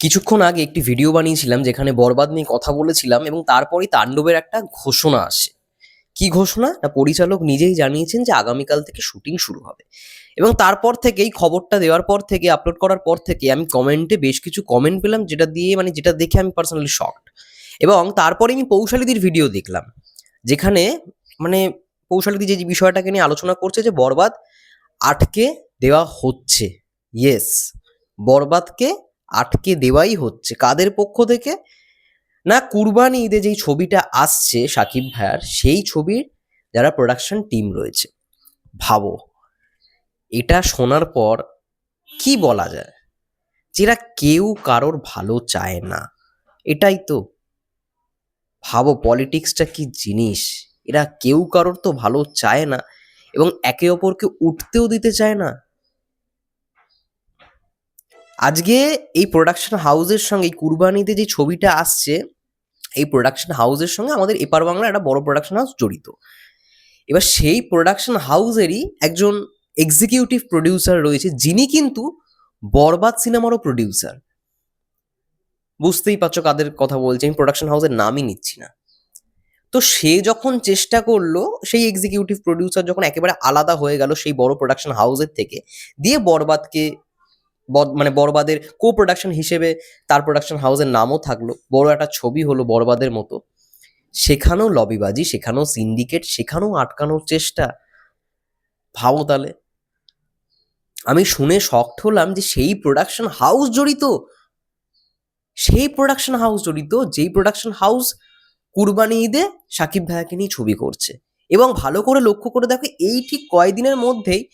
কিছুক্ষণ আগে একটি ভিডিও বানিয়েছিলাম যেখানে বরবাদ নিয়ে কথা বলেছিলাম এবং তারপরেই তাণ্ডবের একটা ঘোষণা আসে। কি ঘোষণা? না, পরিচালক নিজেই জানিয়েছেন যে আগামীকাল থেকে শুটিং শুরু হবে। এবং তারপর থেকেই, খবরটা দেওয়ার পর থেকে আপলোড করার পর থেকে আমি কমেন্টে বেশ কিছু কমেন্ট পেলাম যেটা দিয়ে মানে যেটা দেখে আমি পার্সোনালি শকড এবং তারপরে আমি পৌশালীদির ভিডিও দেখলাম, যেখানে মানে পৌশালীদি যে বিষয়টাকে নিয়ে আলোচনা করছে যে বরবাদ আটকে দেওয়া হচ্ছে। ইয়েস বরবাদকে আটকে দেওয়াই হচ্ছে। কাদের পক্ষ থেকে? না, কুরবানি ঈদে যেই ছবিটা আসছে সাকিব ভাইয়ার, সেই ছবির যারা প্রোডাকশন টিম রয়েছে। ভাবো, এটা শোনার পর কি বলা যায়? যেটা কেউ কারোর ভালো চায় না। এটাই তো। ভাবো পলিটিক্সটা কি জিনিস? এরা কেউ কারোর তো ভালো চায় না এবং একে অপরকে উঠতেও দিতে চায় না। আজকে এই প্রোডাকশন হাউসের সঙ্গে, এই কুরবানিতে যে ছবিটা আসছে, এই প্রোডাকশন হাউসের সঙ্গে আমাদের এপার বাংলার একটা বড় প্রোডাকশন হাউস জড়িত। এবার সেই প্রোডাকশন হাউসেরই একজন এক্সিকিউটিভ প্রডিউসার রয়েছে, যিনি কিন্তু বরবাদ সিনেমারও প্রডিউসার বুঝতেই পারছ কাদের কথা বলছি, আমি প্রোডাকশন হাউসের নামই নিচ্ছি না। তো সে যখন চেষ্টা করল, সেই এক্সিকিউটিভ প্রডিউসার যখন একেবারে আলাদা হয়ে গেল সেই বড় প্রোডাকশন হাউসের থেকে, দিয়ে বরবাদকে বদ- মানে বরবাদের কো প্রোডাকশন হিসেবে তার প্রোডাকশন হাউসের নামও থাকল। বড় একটা ছবি হলো বরবাদের মতো। সেখানেও লবিবাজি, সেখানেও সিন্ডিকেট সেখানেও আটকানোর চেষ্টা। ভাবো তাহলে। আমি শুনে শক্ট হলাম যে সেই প্রোডাকশন হাউস জড়িত। সেই প্রোডাকশন হাউস জড়িত, যেই প্রোডাকশন হাউস কুরবানি ঈদে সাকিব ভাইয়াকে নিয়ে ছবি করছে। এবং ভালো করে লক্ষ্য করে দেখো, এই ঠিক কয়দিনের মধ্যেই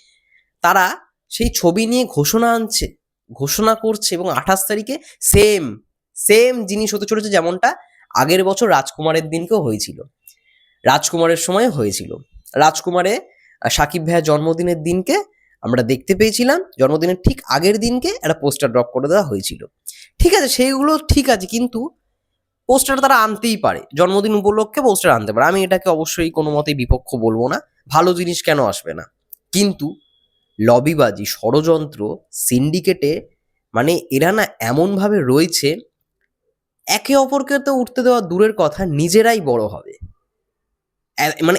তারা সেই ছবি নিয়ে ঘোষণা আনছে। ঘোষণা করছে এবং আঠাশ তারিখে সেম সেম জিনিস হতে চলেছে যেমনটা আগের বছর রাজকুমারের দিনকেও হয়েছিল। রাজকুমারের সময় হয়েছিল। রাজকুমারে সাকিব ভাইয়ার জন্মদিনের দিনকে আমরা দেখতে পেয়েছিলাম। জন্মদিনের ঠিক আগের দিনকে একটা পোস্টার ড্রপ করে দেওয়া হয়েছিল। ঠিক আছে সেইগুলো ঠিক আছে, কিন্তু পোস্টার তারা আনতেই পারে। জন্মদিন উপলক্ষে পোস্টার আনতে পারে। আমি এটাকে অবশ্যই কোনো মতেই বিপক্ষ বলব না। ভালো জিনিস কেন আসবে না? কিন্তু লবিবাজি, ষড়যন্ত্র সিন্ডিকেটে মানে এরা না এমনভাবে রয়েছে, একে অপরকে তো উঠতে দেওয়া দূরের কথা, নিজেরাই বড় হবে। মানে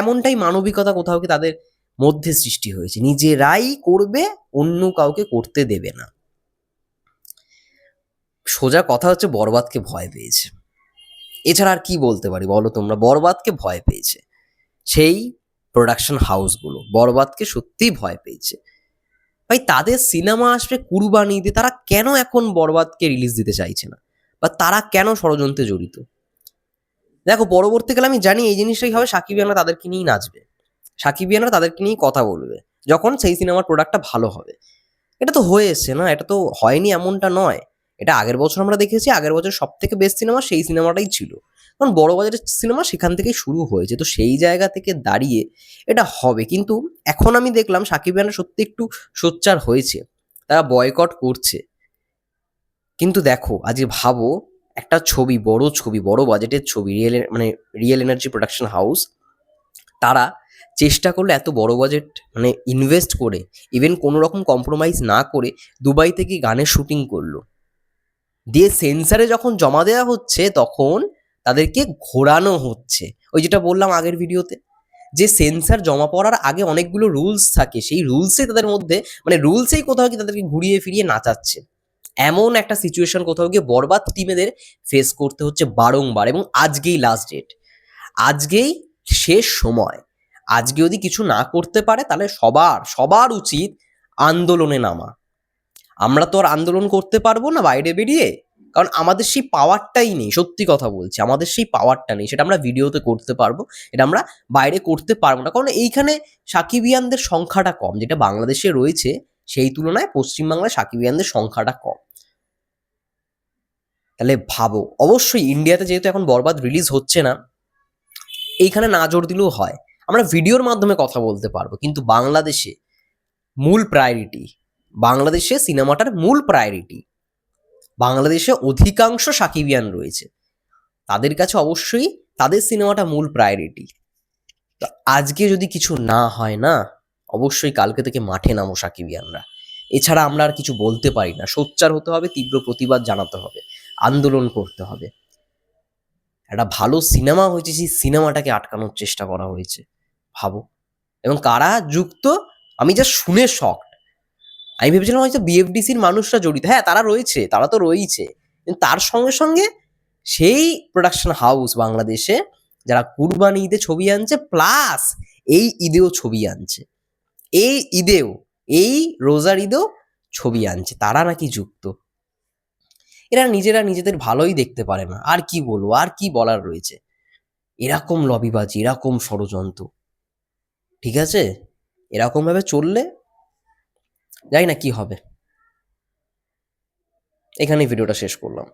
এমনটাই মানবিকতা কোথাও কি তাদের মধ্যে সৃষ্টি হয়েছে। নিজেরাই করবে, অন্য কাউকে করতে দেবে না। সোজা কথা হচ্ছে বরবাদকে ভয় পেয়েছে। এছাড়া আর কি বলতে পারি বলো তোমরা? বরবাদকে ভয় পেয়েছে। সেই প্রোডাকশন হাউসগুলো বরবাদকে সত্যিই ভয় পেয়েছে। ভাই, তাদের সিনেমা আসবে কুরবানি কুরবানিতে, তারা কেন এখন বরবাদকে রিলিজ দিতে চাইছে না? বা তারা কেন ষড়যন্ত্রে জড়িত? দেখো, পরবর্তীকালে আমি জানি এই জিনিসটাই হবে সাকিবিয়ানরা তাদেরকে নিয়েই নাচবে। সাকিবিয়ানরা তাদেরকে নিয়েই কথা বলবে, যখন সেই সিনেমার প্রোডাক্টটা ভালো হবে। এটা তো হয়ে না, এটা তো হয়নি এমনটা নয়। এটা আগের বছর আমরা দেখেছি, আগের বছর সব থেকে বেস্ট সিনেমা সেই সিনেমাটাই ছিল। কারণ বড় বাজারের সিনেমা সেখান থেকেই শুরু হয়েছে। তো সেই জায়গা থেকে দাঁড়িয়ে এটা হবে। কিন্তু এখন আমি দেখলাম সাকিব খানরা সত্যি একটু সোচ্চার হয়েছে। তারা বয়কট করছে। কিন্তু দেখো আজকে ভাবো, একটা ছবি, বড় ছবি, বড় বাজেটের ছবি রিয়েল মানে রিয়েল এনার্জি প্রোডাকশন হাউস তারা চেষ্টা করল এত বড় বাজেট মানে ইনভেস্ট করে ইভেন কোনো রকম কম্প্রোমাইজ না করে দুবাই থেকে গানের শুটিং করল। দিয়ে সেন্সারে যখন জমা দেওয়া হচ্ছে, তখন তাদেরকে ঘোরানো হচ্ছে। ওই যেটা বললাম আগের ভিডিওতে, যে সেন্সার জমা পড়ার আগে অনেকগুলো রুলস থাকে। সেই রুলসে তাদের মধ্যে মানে রুলসেই কোথাও কি তাদেরকে ঘুরিয়ে ফিরিয়ে নাচাচ্ছে। এমন একটা সিচুয়েশন কোথাও গিয়ে বরবাদ টিমেদের ফেস করতে হচ্ছে বারংবার এবং আজকেই লাস্ট ডেট আজকেই শেষ সময়। আজকে যদি কিছু না করতে পারে, তাহলে সবার সবার উচিত আন্দোলনে নামা। আমরা তো আর আন্দোলন করতে পারব না বাইরে বেরিয়ে। কারণ আমাদের সেই পাওয়ারটাই নেই, সত্যি কথা বলছি। আমাদের সেই পাওয়ারটা নেই, সেটা আমরা ভিডিওতে করতে পারব, এটা আমরা বাইরে করতে পারব না। কারণ এইখানে সাকিবিয়ানদের সংখ্যাটা কম, যেটা বাংলাদেশে রয়েছে, সেই তুলনায় পশ্চিমবাংলায় সাকিবিয়ানদের সংখ্যাটা কম। তাহলে ভাবো, অবশ্যই ইন্ডিয়াতে যেহেতু এখন বরবাদ রিলিজ হচ্ছে না, এইখানে না জোর দিলেও হয়। আমরা ভিডিওর মাধ্যমে কথা বলতে পারব, কিন্তু বাংলাদেশে মূল প্রায়োরিটি বাংলাদেশে সিনেমাটার মূল প্রায়োরিটি বাংলাদেশে অধিকাংশ সাকিবিয়ান রয়েছে। তাদের কাছে অবশ্যই তাদের সিনেমাটা মূল প্রায়োরিটি তো আজকে যদি কিছু না হয় না, অবশ্যই কালকে থেকে মাঠে নামো সাকিবিয়ানরা। এছাড়া আমরা আর কিছু বলতে পারি না। সোচ্চার হতে হবে, তীব্র প্রতিবাদ জানাতে হবে, আন্দোলন করতে হবে। একটা ভালো সিনেমা হয়েছে, সেই সিনেমাটাকে আটকানোর চেষ্টা করা হয়েছে। ভাবো। এবং কারা যুক্ত, আমি যা শুনে শখ আমি ভেবেছিলাম হয়তো বিএফডিসির মানুষরা জড়িত। হ্যাঁ তারা রয়েছে, তারা তো রয়েছে কিন্তু তার সঙ্গে সঙ্গে সেই প্রোডাকশন হাউস বাংলাদেশে যারা কুরবানি ঈদে ছবি আনছে প্লাস এই ঈদেও ছবি আনছে। এই ঈদেও, এই রোজার ঈদেও ছবি আনছে। তারা নাকি যুক্ত। এরা নিজেরা নিজেদের ভালোই দেখতে পারে না। আর কি বলব, আর কি বলার রয়েছে? এরকম লবিবাজি, এরকম ষড়যন্ত্র। ঠিক আছে? এরকম ভাবে চললে জানি না কি হবে। এখানেই ভিডিওটা শেষ করলাম।